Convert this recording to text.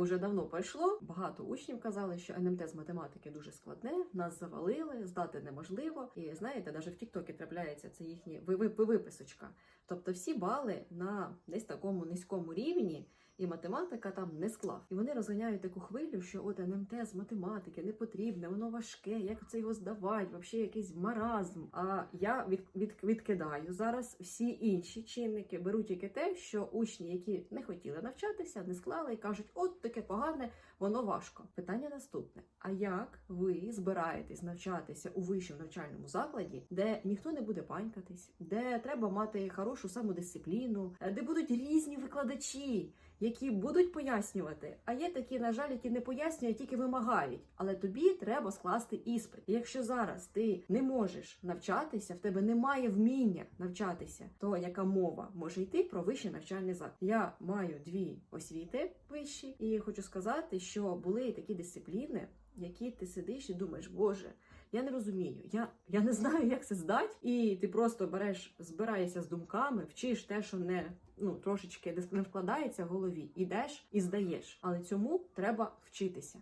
вже давно пройшло. Багато учнів казали, що НМТ з математики дуже складне, нас завалили, здати неможливо. І знаєте, навіть в Тіктокі трапляється це їхні ви- ви- виписочка. Тобто всі бали на десь такому низькому рівні. І математика там не склав. І вони розганяють таку хвилю, що от НМТ з математики не потрібне, воно важке, як це його здавати, взагалі якийсь маразм. А я від, від, відкидаю зараз всі інші чинники, беру тільки те, що учні, які не хотіли навчатися, не склали і кажуть, от таке погане, воно важко. Питання наступне: а як ви збираєтесь навчатися у вищому навчальному закладі, де ніхто не буде панькатись, де треба мати хорошу самодисципліну, де будуть різні викладачі? Які будуть пояснювати, а є такі, на жаль, які не пояснюють, тільки вимагають. Але тобі треба скласти іспит. І якщо зараз ти не можеш навчатися, в тебе немає вміння навчатися, то яка мова може йти про вищий навчальний заклад? Я маю дві освіти вищі, і хочу сказати, що були такі дисципліни, які ти сидиш і думаєш, боже. Я не розумію, я, я не знаю, як це здати, і ти просто береш, збираєшся з думками, вчиш те, що не ну трошечки не вкладається в голові, ідеш і здаєш. Але цьому треба вчитися.